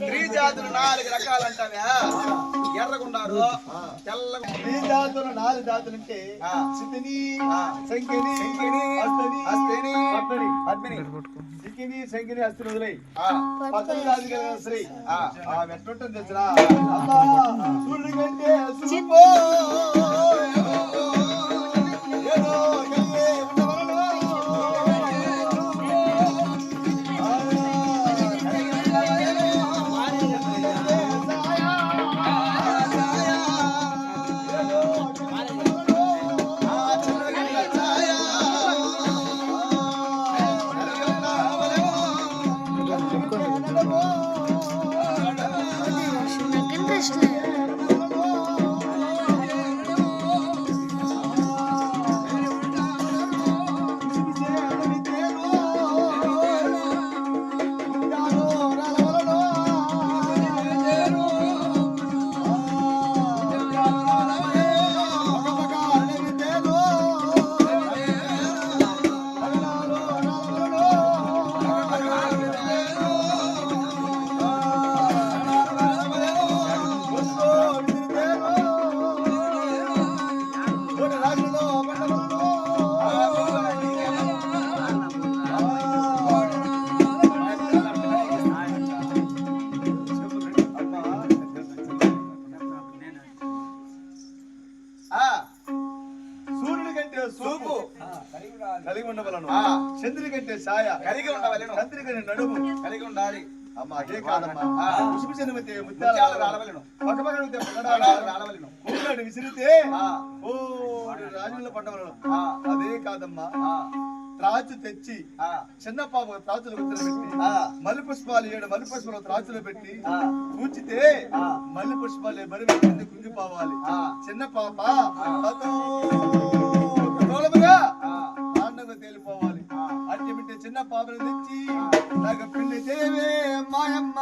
స్త్రీ జాతులు నాలుగు రకాలు అంటావా ఎర్రగుండారు జాతులు నాలుగు జాతులు అంటే. సిద్ధిని ఆ. శంకిని శంకిని, హస్తని హస్తని, పద్మిని. పద్మిని. సిక్కిని శంకిని హస్తిని వదిలేయి. ఆ, పద్మిని రాజు కదా శ్రీ ఆ. ఆ వెంటుంటుంది తెచ్చినా అమ్మా సూర్యుడి కంటే కలిగి ఉండవలను ఆ. చంద్రుడి కంటే ఛాయ కలిగి ఉండవలెను. కంటే నడుము కలిగి ఉండాలి అమ్మ అదే కాదమ్మా ఆ. పుష్పచనమతే ముత్యాలు రాలవలెను. పక్కపక్కన రాలవలెను. కూలాడు విసిరితే. ఓ రాజుల పంటవలను ఆ. అదే కాదమ్మా త్రాచు తెచ్చి చిన్న పాప త్రాచులు పెట్టి ఆ. మల్లె పుష్పాలు ఏడు మల్లె పుష్పాలు త్రాచులు పెట్టి. కూర్చితే. మల్లె పుష్పాలు బరి కింద కుంగిపోవాలి. చిన్న పాప బిడ్డ నాకు పిండి దేవే మాయమ్మ.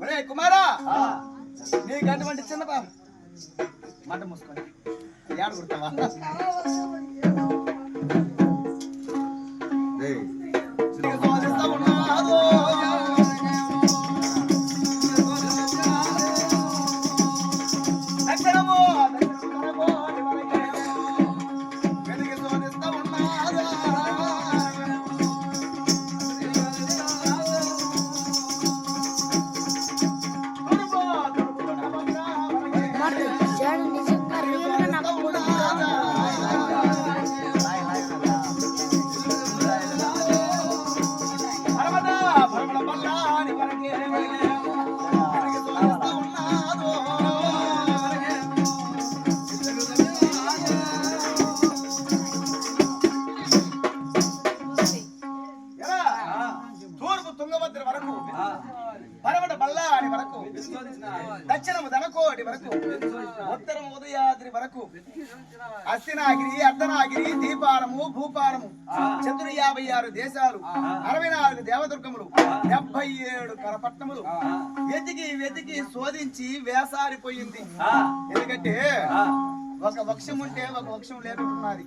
ఒరే కుమారా నీకు అటువంటి చిన్న పాప. మంట మూసుకొని ఏడ దక్షిణము ధనకోటి వరకు ఉత్తరం ఉదయాద్రి వరకు అస్తినాగిరి అర్ధనాగిరి దీపారము భూపారము చతురు యాభై ఆరు దేశాలు అరవై నాలుగు దేవదుర్గములు డెబ్బై ఏడు కరపట్నములు వెతికి వెతికి శోధించి వేసారిపోయింది. ఎందుకంటే ఒక వక్షం ఉంటే ఒక వక్షం లేకుంటున్నది.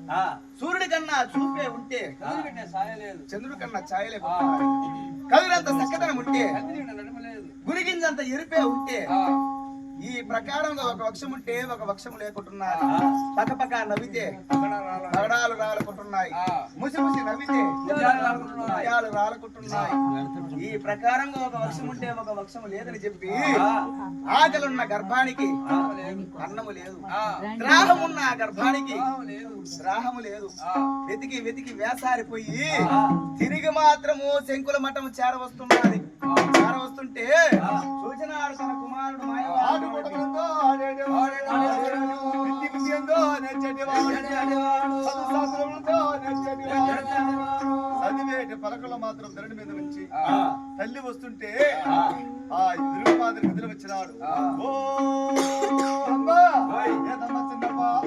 సూర్యుడి కన్నా చూపే ఉంటే చంద్రుడి కన్నా ఛాయలే కవిరంత చక్కదనం ఉంటే గురిగింజంత ఎరిపే ఉంటే ఈ ప్రకారంగా ఒక వక్షం ఉంటే ఒక వక్షం లేకుంటున్నది పక్క పక్క నవ్వితే పగడాలు రాలుకుంటున్నాయి. ముసి ముసి నవ్వితే ముత్యాలు రాలుకుంటున్నాయి. ఈ ప్రకారంగా ఒక వక్షం ఉంటే ఒక వక్షం లేదని చెప్పి ఆకలున్న గర్భానికి అన్నము లేదు. ద్రాహమున్న ఆ గర్భానికి ద్రాహము లేదు. వెతికి వెతికి వేసారిపోయి తిరిగి మాత్రము శంకుల మఠం చేరవస్తున్నది. చేరవస్తుంటే సూచనాడు తన కుమారుడు. చదివేటి పలకలు మాత్రం ధరణి మీద ఉంచి తల్లి వస్తుంటే ఆ. ఎదురు మాదిరి నిద్ర వచ్చినాడు ఓ అమ్మా! చిన్న పాప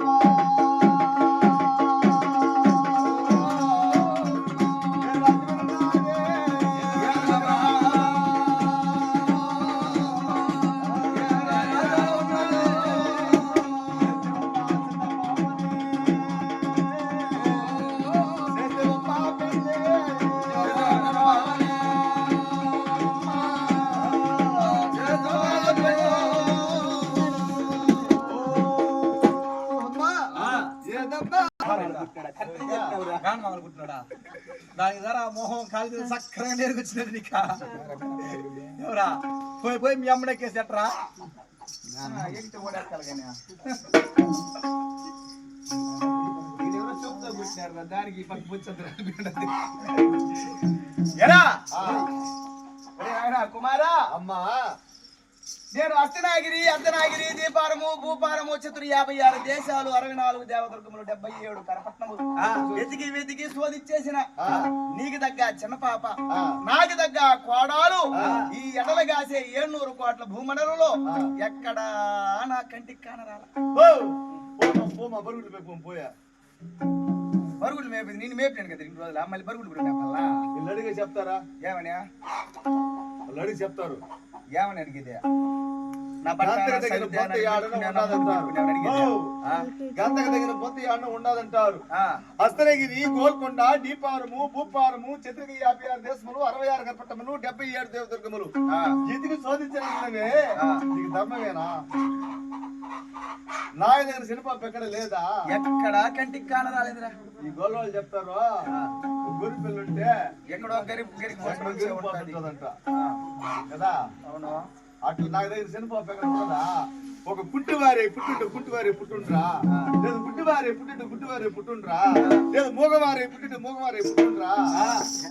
సక్కరంగా నేర్కొచ్చినది నీక. ఎవరా? పోయి పోయి మీ అమ్మడే కేసు ఎట్రా దానికి పక్క నాయనా, కుమారా? అమ్మా. నేను అర్ధనాగిరి అర్ధనాగిరి దీపారము భూపారము చతురు యాభై ఆరు దేశాలు అరవై నాలుగు దేవదుర్గములు డెబ్బై ఏడు కరపట్నములు. వెతికి వెతికి శోధించేసిన. నీకు దగ్గ చిన్న పాప. నాకు దగ్గ కోడాలు. ఈ ఎడల గాసే ఏడునూరు కోట్ల భూమండలంలో ఎక్కడా నా కంటికి కానరాల బరుగులు పోయి మేపింది నేను మేపినాను కదా రెండు రోజులు మళ్ళీ బరుగులు కూడా మేపాలా చెప్తారా ఏమని వాళ్ళు అడిగి చెప్తారు. ఏమని అడిగేదే? గంతకు తగిన ఏమని ఆడను? ఉండదంటారు. హస్తనగిరి గోల్కొండ దీపారము భూపారము చతుర్కి యాభై ఆరు దేశములు అరవై ఆరు కర్పట్టములు డెబ్బై ఏడు దేవదుర్గములు. శోధించడమే ఆ. నీకు ధర్మమేనా? నాయ దగ్గర శనిపాప ఎక్కడ లేదా? ఎక్కడా కంటికి కానరాలేదురా. ఈ గోల్వాళ్ళు చెప్తారు. గురి పిల్లుంటే ఎక్కడో గరీబ్ గరీబ్ ఎక్కడో కోసం గిరి ఉంటది. ఉంటుందంట ఆ, కదా అవును అట్లా నాకు దగ్గర శనిపాప ఎక్కడ ఉంటుందా ఒక పుట్టివారి పుట్టింటు పుట్టివారి పుట్టుండ్రా లేదు పుట్టివారి పుట్టింటు పుట్టివారి పుట్టుండ్రా లేదు మూగవారి పుట్టింటు మూగవారి పుట్టుండ్రా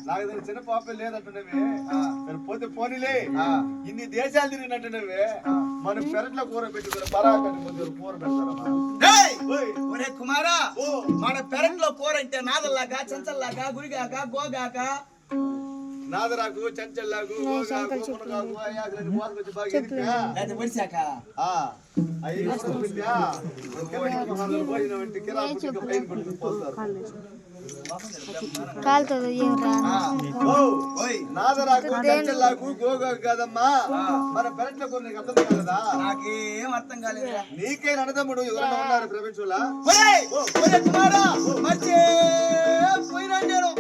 నాకు దగ్గర చిన్న పాప లేదంటున్నవి పోతే పోనీలే. ఇన్ని దేశాలు తిరిగినట్టున్నవి మన పెరట్లో కూర పెట్టుకుని పరాకని ముందు కూర పెడతారమ్మా కుమారా మన పెరట్లో కూర అంటే నాదల్లాగా చెంచల్లాగా గురిగాక గోగాక నాదరాకు చంచల్లాకు నాదరాకు చంచల్లాకు గోగాకు కాదమ్మా. మన పెరట్లో కొన్ని నీకు అర్థం కాలేదా? నాకేం అర్థం కాలేదురా. నీకే నడదమ్ముడు ఎవరైనా ఉన్నారు ప్రపంచంలో? పోయినా నేను.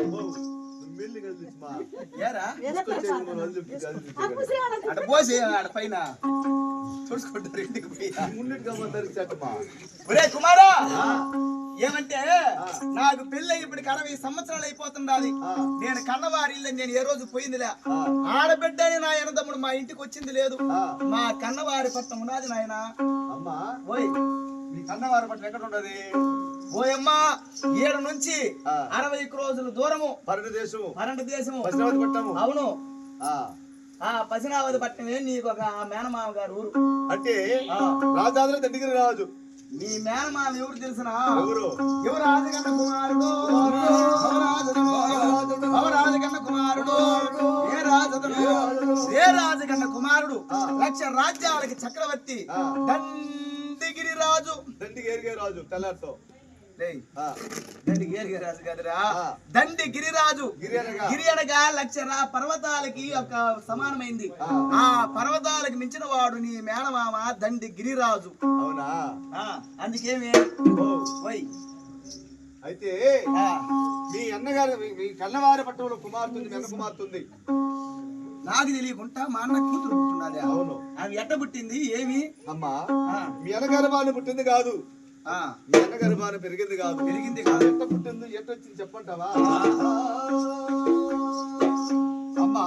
ఓ, మెల్లి కదిలించమా. ఏరా. అట పోసి ఆడ పైన. చూసుకుంటారు ఇంటికి పోయి. ధరించటమ్మా. ఒరే కుమారా! ఏమంటే నాకు పెళ్ళి ఇప్పటికి అరవై సంవత్సరాలు అయిపోతుండాలి. నేను కన్నవారి నేను ఏ రోజు పోయిందిలే. ఆ. ఆడబిడ్డ అని నా ఎనదమ్ముడు మా ఇంటికి వచ్చింది లేదు. మా కన్నవారి పట్నం ఉన్నది నాయన. అమ్మా. ఓయ్ మీ కన్నవారి పట్ల ఎక్కడ ఉండదు ఓయమ్మా ఏడు నుంచి. అరవై రోజులు దూరము. పన్నెండు దేశము. పశ్చిమావతి పట్టము అవును. ఆ, పసినావతి పట్టణమే నీకు ఒక మేనమామ గారు ఊరు. అంటే ఆ. రాజాదుల దండిగిరి రాజు. నీ మేనమామ ఎవరు తెలుసునా? ఎవరు? ఎవరు రాజకన్న కుమారుడు? అవరాజకన్న కుమారుడు? ఏ రాజుడు? ఏ రాజకన్న కుమారుడు? లక్ష రాజ్యాలకి చక్రవర్తి. దండిగిరి రాజు. దండికి ఎరిగే రాజు తెల్లారితో. దండి గిరిరాజు గిరి. అనగా లక్ష పర్వతాలకి ఒక సమానమైంది. ఆ. పర్వతాలకు మించిన వాడు నీ మేనమామ దండి గిరిరాజు. అవునా? అందుకేమి? అయితే మీ అన్నగారు మీ- కన్నవారి పట్టణంలో కుమార్తె వెన కుమార్తె నాకు తెలియకుండా మా అన్న కూతురు అవును. ఆమె ఎట్ట పుట్టింది? ఏమి? అమ్మా మీ అన్నగర్భాన్ని పుట్టింది కాదు. మీ పెరిగింది కాదు. పెరిగింది కాదు. ఎట్ట పుట్టింది? ఎట్ట వచ్చింది చెప్పంటావా? అమ్మా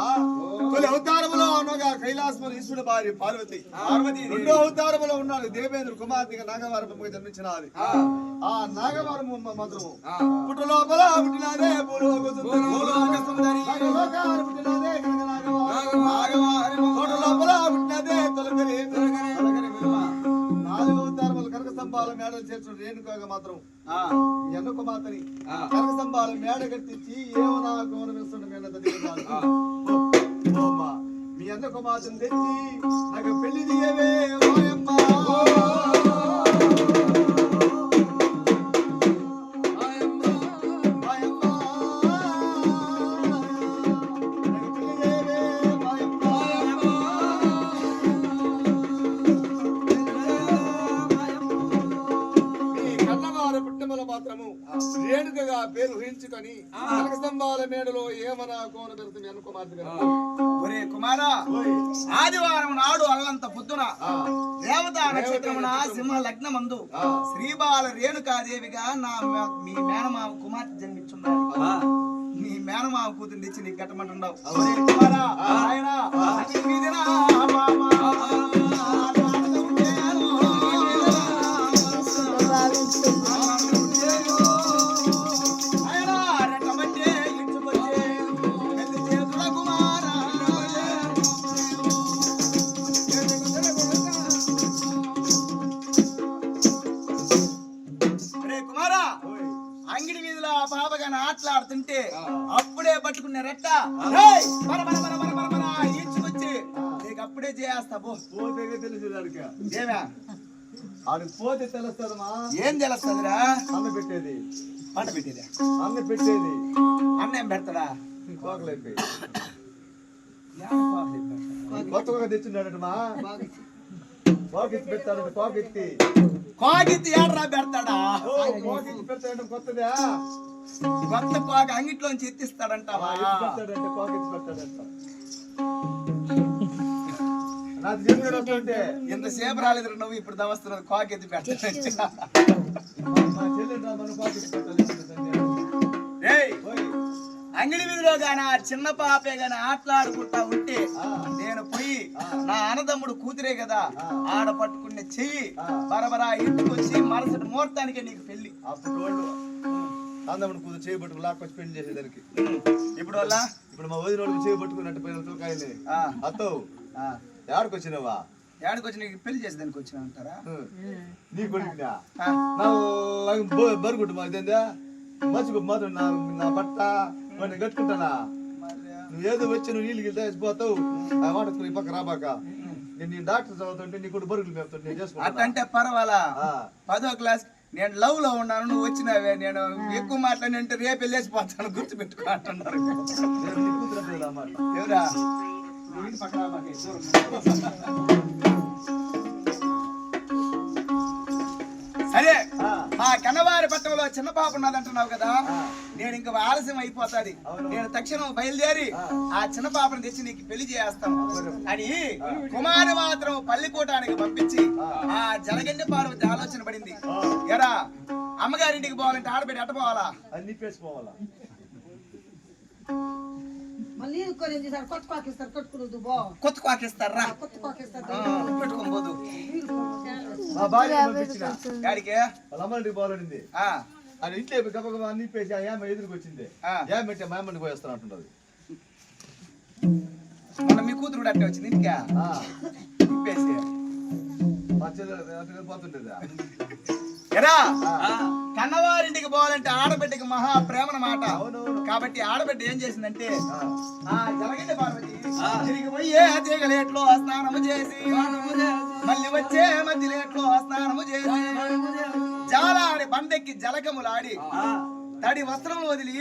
తొలి అవతారములో కైలాసములు ఈశ్వరుడు భార్య పార్వతి. పార్వతీ. రెండో అవతారములో ఉన్నాడు దేవేంద్ర కుమార్తెగా నాగవారముగా జన్మించినది ఆ. నాగవారము మంత్రము. పుట్టు లోపల పుట్టినదే భూలోక సుందరి. భూలోక సుందరి. నాగలోకాన మేడలు చేర్చిన రేణుకాగా మాత్రం ఆ, ఈ అన్న కుమార్తెని. ఆ. కనక స్తంభాల మేడ కట్టించి ఏమో నా గౌరవిస్తున్న మీ అన్న కుమార్తెను తెచ్చి నాకు పెళ్ళి దిగవే ఓయమ్మా. ఒరే కుమారా. ఆదివారం నాడు అల్లంత పొద్దున ఆ, రేవత నక్షత్రమున సింహ లగ్నమందు శ్రీబాల రేణుకాదేవిగా నా మే- మీ మేనమావ కుమార్తె జన్మించున్నారు నీ మేనమావ కూతురు తెచ్చి నీకు కట్టమంటున్నావు ఒరే కుమారా, నాయనా, చేస్తా పో. పోతే తెలుసు దానికి ఏమా? ఆడికి పోతే తెలుస్తుందమ్మా ఏం తెలుస్తుందిరా? అన్న పెట్టేది. పంట పెట్టేదా. అన్న పెట్టేది. అన్నం పెడతాడా? కోకలైపోయి పెడతాడు? కొత్తగా తెచ్చున్నాడటమా కోకెత్తి పెట్టాడంట కోకెత్తి ఏడరా పెడతాడా? కోకెత్తి కొత్తదా? కొత్త కోక అంగిట్లోంచి ఎత్తిస్తాడంటావా ఎత్తి పెట్టాడంట కోకెత్తి పెట్టాడంట ఇంతసేపు రాలేదు నువ్వు ఇప్పుడు పెట్టాలి ఏయ్! ఓయ్. అంగడి వీధిలో గాని ఆ చిన్న పాపే గాని ఆటలాడుకుంటా ఉంటే. నేను పోయి. నా అన్నదమ్ముడు కూతురే కదా. ఆడ పట్టుకునే చెయ్యి. బరబరా ఇంటికి వచ్చి మరుసటి ముహూర్తానికే నీకు పెళ్ళి అప్పుడు అందముడు కూతురు చేయబట్టుకు లాక్కొచ్చి పెళ్ళి చేసేదానికి. ఇప్పుడు వల్ల ఇప్పుడు మా వదిన వాళ్ళకి చేయబట్టుకున్నట్టు పోయిన తులకాయని ఆ. అత్తో ఎక్కడికి వచ్చినావా ఏడకి వచ్చి నీకు పెళ్ళి చేసేదానికి వచ్చిన అంటారా నీ కొడుకునా ఆ, నా బరుగుంటు మా ఇదేందా మర్చిపో మాత్రం నా నా బట్ట వాడిని కట్టుకుంటానా? ఏదో వచ్చి నువ్వు నీళ్ళు గిల్లి వేసిపోతావు ఆ ఈ పక్క రాబాక. నేను డాక్టర్ చదువుతుంటే నీ కూడా బరుగులు మేపుతుంటే చేసుకుంటా అట్టంటే పర్వాలా. పదో క్లాస్ నేను లవ్లో ఉన్నాను నువ్వు వచ్చినావే. నేను ఎక్కువ మాట్లాడినంటే రేపు వెళ్ళేసిపోతాను గుర్తు పెట్టుకో అంటున్నారు. నేను నీ కూతురు అంటే ఇలా మాట. ఎవరా? సరే ఆ. మా కన్నవారి పట్టణంలో చిన్న పాప ఉన్నదంటున్నావు కదా. నేను ఇంకా ఆలస్యం అయిపోతాది. నేను తక్షణం బయలుదేరి ఆ. చిన్న పాపను తెచ్చి నీకు పెళ్ళి చేస్తాను అని కుమారి మాత్రం పల్లికోటానికి పంపించి ఆ. జలగండి పార్వతి ఆలోచన పడింది. ఎరా అమ్మగారింటికి పోవాలంటే ఆడబిడ్డ ఎట్ట పోవాలా అది నిప్పేసిపోవాలా మళ్ళీ చేశారు కొత్త పాకిస్తారు కొట్టుకునేది బో కొత్త కాకిస్తారా కొత్త పాకిస్తారు పెట్టుకొని పోదు మా భార్య పంపించిన గాడికి వాళ్ళ ఆ అది ఇంట్లో గబగబా నిప్పేసి ఆ ఏమ ఎదురుకు వచ్చింది ఆ. ఏమ పెట్టి మా అమ్మని పోయేస్తాను అంటున్నది మొన్న మీ కూతురు కూడా అట్టే వచ్చింది ఇంటికా ఆ, తిప్పేసి మా చెల్లెలు పోతుండేదా ఎరా. కన్నవారింటికి పోవాలంటే ఆడబిడ్డకి మహా ప్రేమన మాట. కాబట్టి ఆడబిడ్డ ఏం చేసిందంటే ఆ. ఆ జలగండి పార్వతి తిరిగి పోయే తీగలేట్లో స్నానము చేసి మళ్ళీ వచ్చే మధ్యలేట్లో స్నానము చేసి జాలాడి బండెక్కి జలకములాడి తడి వస్త్రములు వదిలి